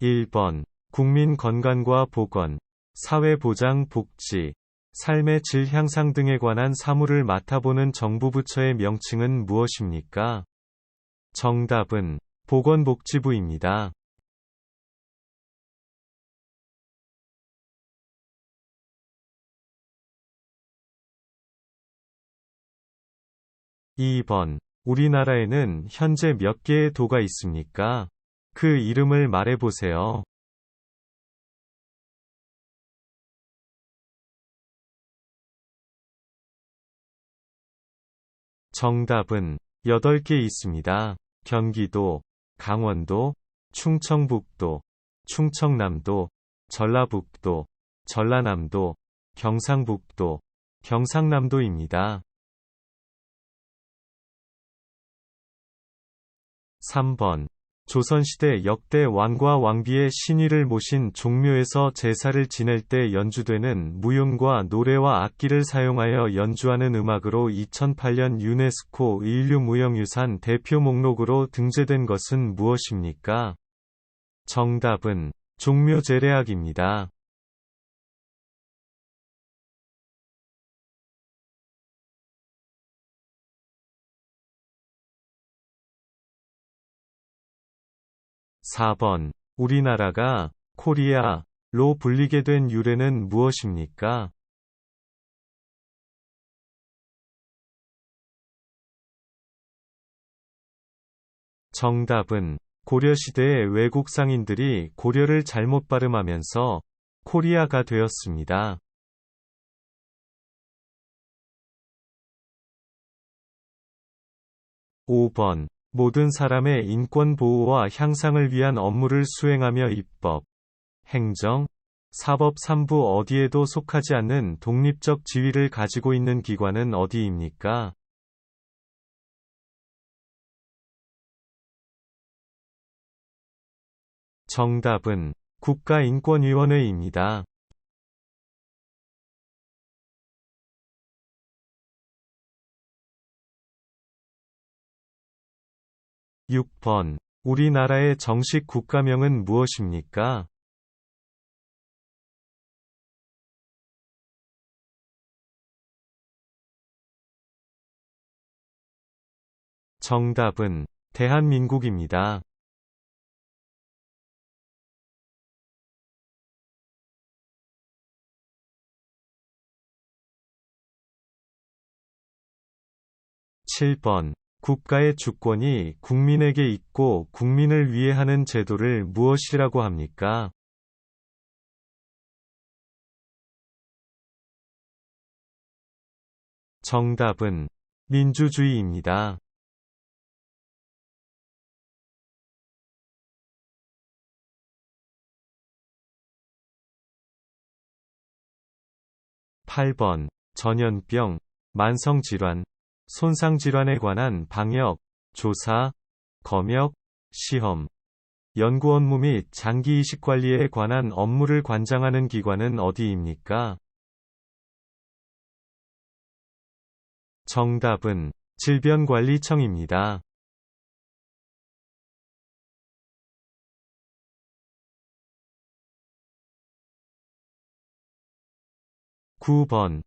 1번 국민 건강과 보건, 사회보장 복지, 삶의 질 향상 등에 관한 사무를 맡아보는 정부 부처의 명칭은 무엇입니까? 정답은 보건복지부입니다. 2번 우리나라에는 현재 몇 개의 도가 있습니까? 그 이름을 말해보세요. 정답은 8개 있습니다. 경기도, 강원도, 충청북도, 충청남도, 전라북도, 전라남도, 경상북도, 경상남도입니다. 3번. 조선시대 역대 왕과 왕비의 신위를 모신 종묘에서 제사를 지낼 때 연주되는 무용과 노래와 악기를 사용하여 연주하는 음악으로 2008년 유네스코 인류무형유산 대표 목록으로 등재된 것은 무엇입니까? 정답은 종묘 제례악입니다. 4번. 우리나라가 코리아로 불리게 된 유래는 무엇입니까? 정답은 고려시대의 외국 상인들이 고려를 잘못 발음하면서 코리아가 되었습니다. 5번 모든 사람의 인권 보호와 향상을 위한 업무를 수행하며 입법, 행정, 사법 3부 어디에도 속하지 않는 독립적 지위를 가지고 있는 기관은 어디입니까? 정답은 국가인권위원회입니다. 6번. 우리나라의 정식 국가명은 무엇입니까? 정답은 대한민국입니다. 7번 국가의 주권이 국민에게 있고 국민을 위해 하는 제도를 무엇이라고 합니까? 정답은 민주주의입니다. 8번 전염병, 만성질환, 손상 질환에 관한 방역, 조사, 검역, 시험, 연구 업무 및 장기 이식 관리에 관한 업무를 관장하는 기관은 어디입니까? 정답은 질병관리청입니다. 9번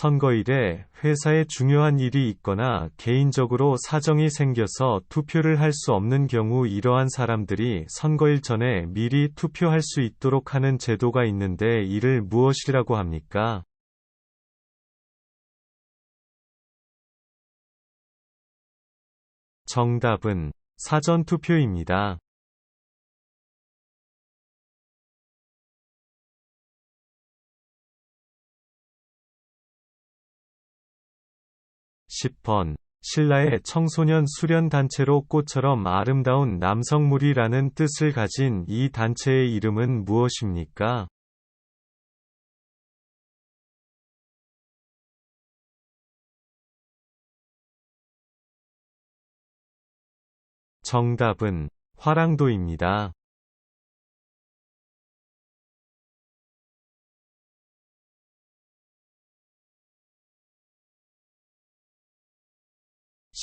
선거일에 회사에 중요한 일이 있거나 개인적으로 사정이 생겨서 투표를 할 수 없는 경우 이러한 사람들이 선거일 전에 미리 투표할 수 있도록 하는 제도가 있는데 이를 무엇이라고 합니까? 정답은 사전투표입니다. 10번. 신라의 청소년 수련 단체로 꽃처럼 아름다운 남성물이라는 뜻을 가진 이 단체의 이름은 무엇입니까? 정답은 화랑도입니다.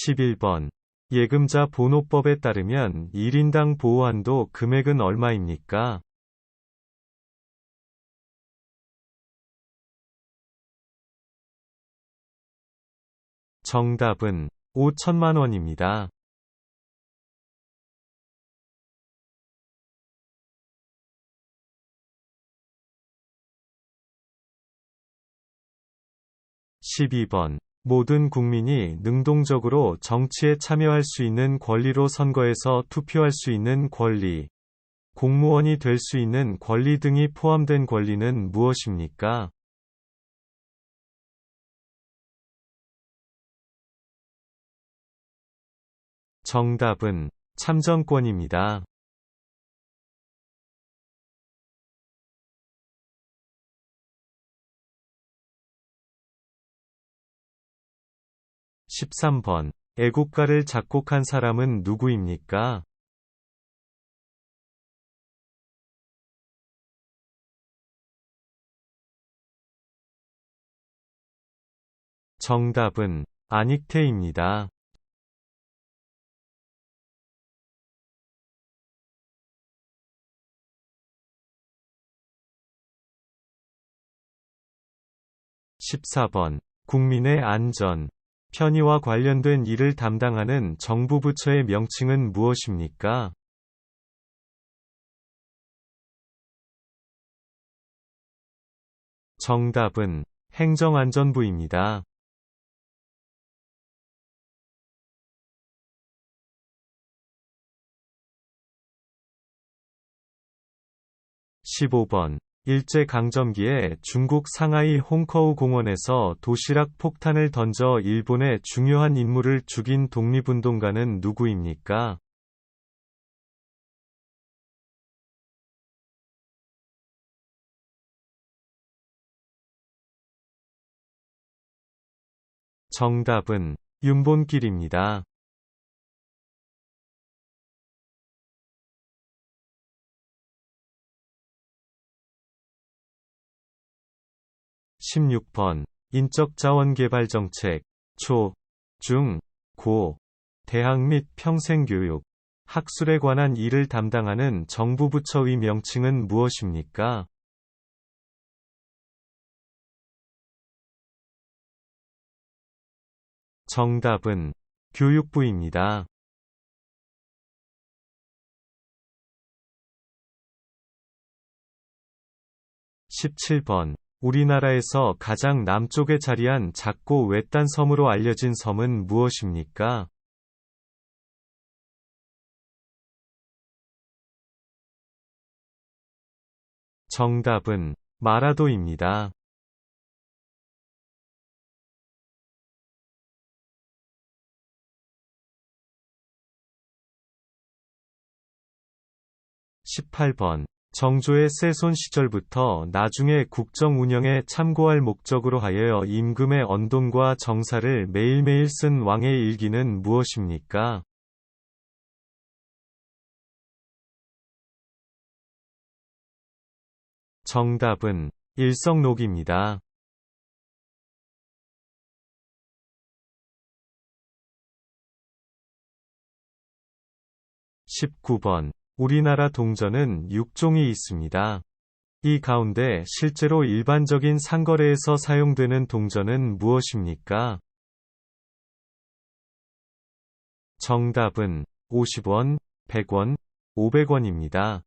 11번. 예금자 번호법에 따르면 1인당 보호한도 금액은 얼마입니까? 정답은 5천만 원입니다. 12번. 모든 국민이 능동적으로 정치에 참여할 수 있는 권리로 선거에서 투표할 수 있는 권리, 공무원이 될 수 있는 권리 등이 포함된 권리는 무엇입니까? 정답은 참정권입니다. 13번. 애국가를 작곡한 사람은 누구입니까? 정답은 안익태입니다. 14번. 국민의 안전, 편의와 관련된 일을 담당하는 정부 부처의 명칭은 무엇입니까? 정답은 행정안전부입니다. 15번 일제강점기에 중국 상하이 홍커우 공원에서 도시락 폭탄을 던져 일본의 중요한 인물을 죽인 독립운동가는 누구입니까? 정답은 윤본길입니다. 16번 인적 자원 개발 정책 초, 중, 고, 대학 및 평생 교육, 학술에 관한 일을 담당하는 정부 부처의 명칭은 무엇입니까? 정답은 교육부입니다. 17번 우리나라에서 가장 남쪽에 자리한 작고 외딴 섬으로 알려진 섬은 무엇입니까? 정답은 마라도입니다. 18번 정조의 세손 시절부터 나중에 국정 운영에 참고할 목적으로 하여 임금의 언돈과 정사를 매일매일 쓴 왕의 일기는 무엇입니까? 정답은 일성록입니다. 19번 우리나라 동전은 6종이 있습니다. 이 가운데 실제로 일반적인 상거래에서 사용되는 동전은 무엇입니까? 정답은 50원, 100원, 500원입니다.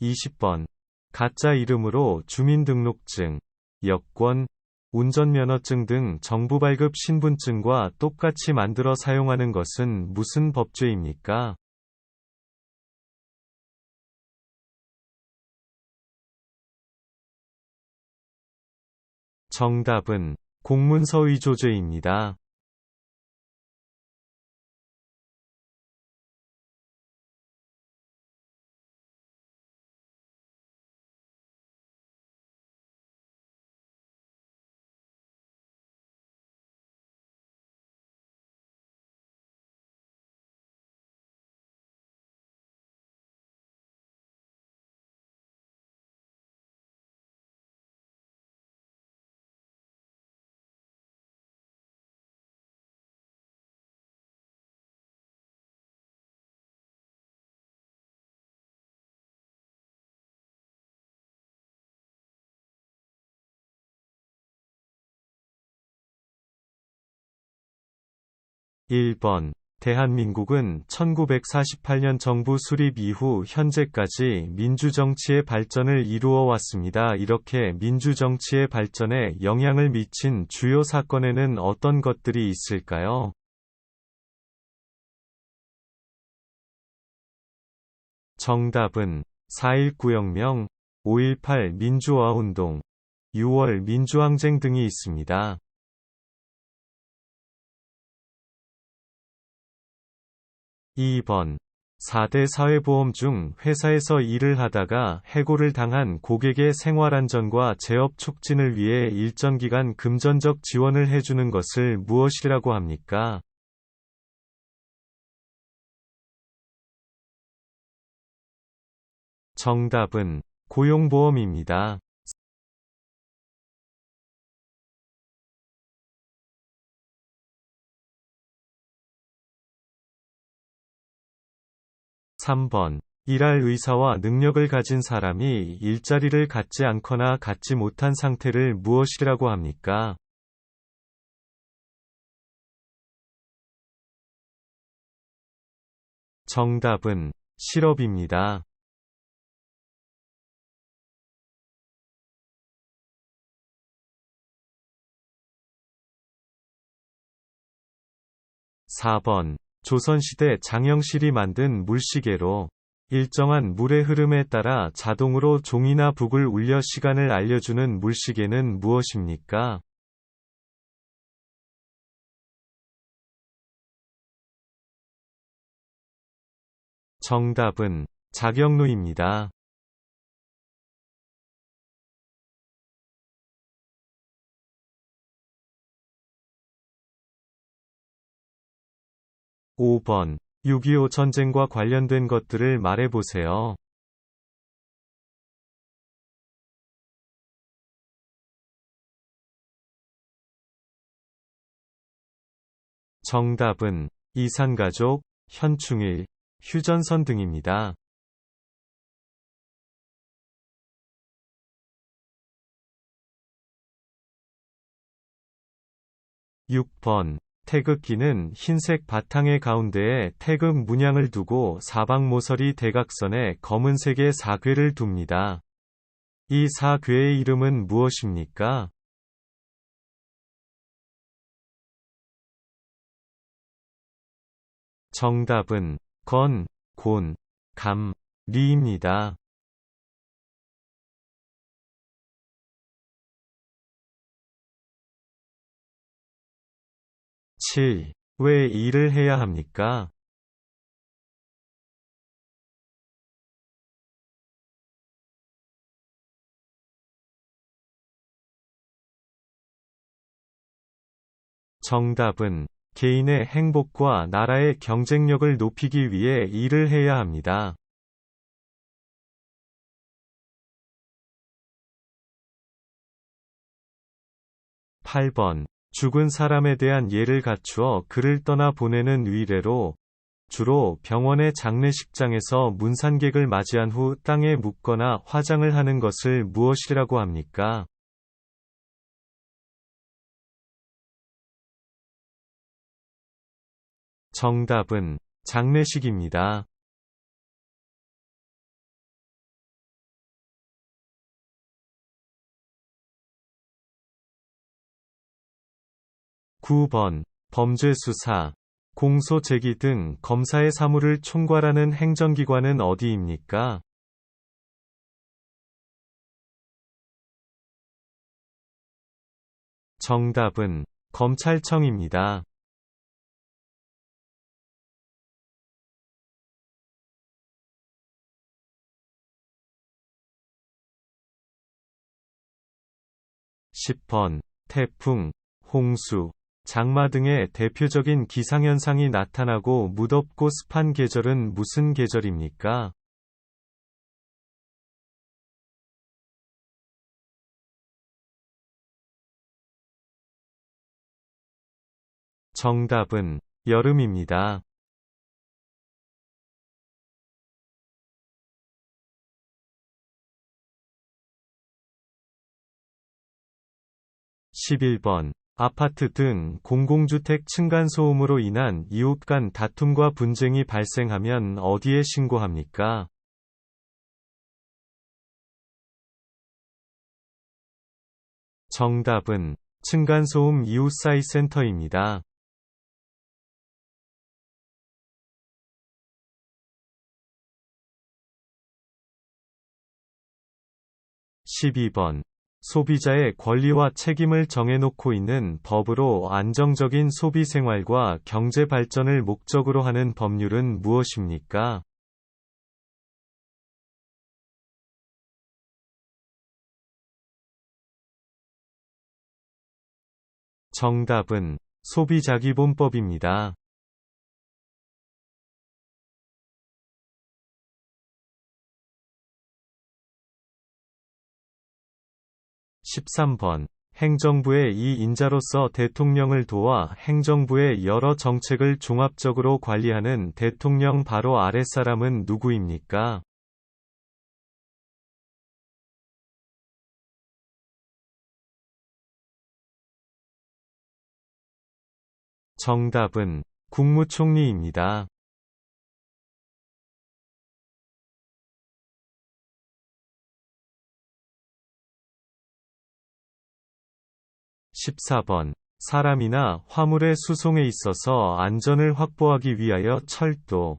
20번 가짜 이름으로 주민등록증, 여권, 운전면허증 등 정부 발급 신분증과 똑같이 만들어 사용하는 것은 무슨 법죄입니까? 정답은 공문서 위조죄입니다. 1번. 대한민국은 1948년 정부 수립 이후 현재까지 민주정치의 발전을 이루어 왔습니다. 이렇게 민주정치의 발전에 영향을 미친 주요 사건에는 어떤 것들이 있을까요? 정답은 4.19혁명, 5.18 민주화운동, 6월 민주항쟁 등이 있습니다. 2번 4대 사회보험 중 회사에서 일을 하다가 해고를 당한 고객의 생활안전과 재업 촉진을 위해 일정 기간 금전적 지원을 해주는 것을 무엇이라고 합니까? 정답은 고용보험입니다. 3번. 일할 의사와 능력을 가진 사람이 일자리를 갖지 않거나 갖지 못한 상태를 무엇이라고 합니까? 정답은 실업입니다. 4번 조선시대 장영실이 만든 물시계로 일정한 물의 흐름에 따라 자동으로 종이나 북을 울려 시간을 알려주는 물시계는 무엇입니까? 정답은 자경루입니다. 5번 6.25 전쟁과 관련된 것들을 말해보세요. 정답은 이산가족, 현충일, 휴전선 등입니다. 6번 태극기는 흰색 바탕의 가운데에 태극 문양을 두고 사방 모서리 대각선에 검은색의 사괴를 둡니다. 이 사괴의 이름은 무엇입니까? 정답은 건, 곤, 감, 리입니다. 7. 왜 일을 해야 합니까? 정답은 개인의 행복과 나라의 경쟁력을 높이기 위해 일을 해야 합니다. 8번 죽은 사람에 대한 예를 갖추어 그를 떠나 보내는 위례로 주로 병원의 장례식장에서 문산객을 맞이한 후 땅에 묻거나 화장을 하는 것을 무엇이라고 합니까? 정답은 장례식입니다. 9번 범죄 수사, 공소 제기 등 검사의 사무를 총괄하는 행정기관은 어디입니까? 정답은 검찰청입니다. 10번 태풍, 홍수, 장마 등의 대표적인 기상현상이 나타나고 무덥고 습한 계절은 무슨 계절입니까? 정답은 여름입니다. 11번 아파트 등 공공주택 층간소음으로 인한 이웃 간 다툼과 분쟁이 발생하면 어디에 신고합니까? 정답은 층간소음 이웃사이 센터입니다. 12번. 소비자의 권리와 책임을 정해놓고 있는 법으로 안정적인 소비 생활과 경제 발전을 목적으로 하는 법률은 무엇입니까? 정답은 소비자기본법입니다. 13번. 행정부의 이 인자로서 대통령을 도와 행정부의 여러 정책을 종합적으로 관리하는 대통령 바로 아랫사람은 누구입니까? 정답은 국무총리입니다. 14번. 사람이나 화물의 수송에 있어서 안전을 확보하기 위하여 철도,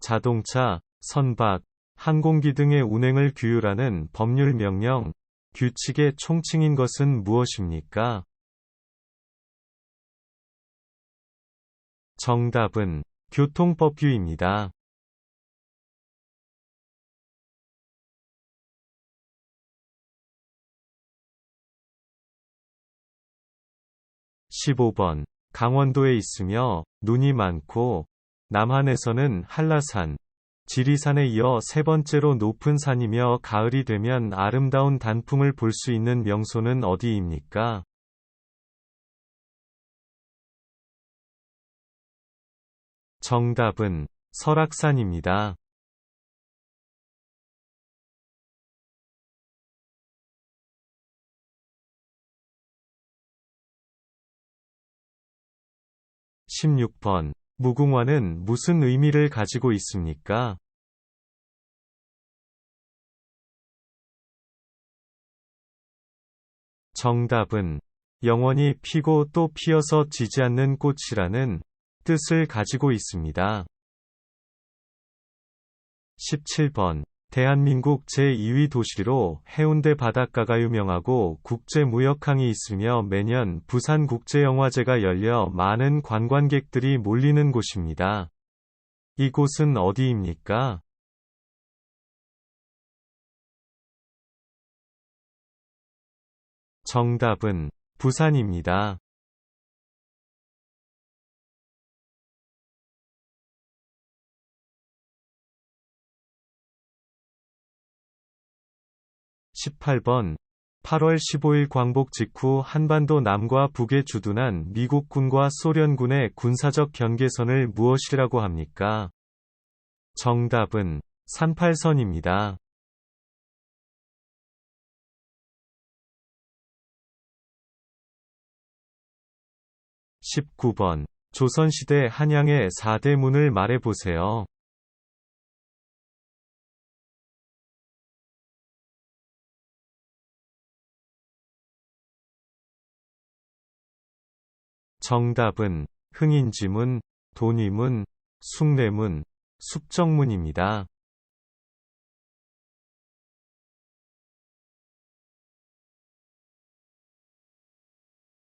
자동차, 선박, 항공기 등의 운행을 규율하는 법률 명령, 규칙의 총칭인 것은 무엇입니까? 정답은 교통법규입니다. 15번. 강원도에 있으며 눈이 많고 남한에서는 한라산, 지리산에 이어 세 번째로 높은 산이며 가을이 되면 아름다운 단풍을 볼 수 있는 명소는 어디입니까? 정답은 설악산입니다. 16번. 무궁화는 무슨 의미를 가지고 있습니까? 정답은 영원히 피고 또 피어서 지지 않는 꽃이라는 뜻을 가지고 있습니다. 17번. 대한민국 제2위 도시로 해운대 바닷가가 유명하고 국제무역항이 있으며 매년 부산국제영화제가 열려 많은 관광객들이 몰리는 곳입니다. 이곳은 어디입니까? 정답은 부산입니다. 18번 8월 15일 광복 직후 한반도 남과 북에 주둔한 미국군과 소련군의 군사적 경계선을 무엇이라고 합니까? 정답은 38선입니다. 19번 조선시대 한양의 4대 문을 말해보세요. 정답은 흥인지문, 돈위문, 숭례문, 숙정문입니다.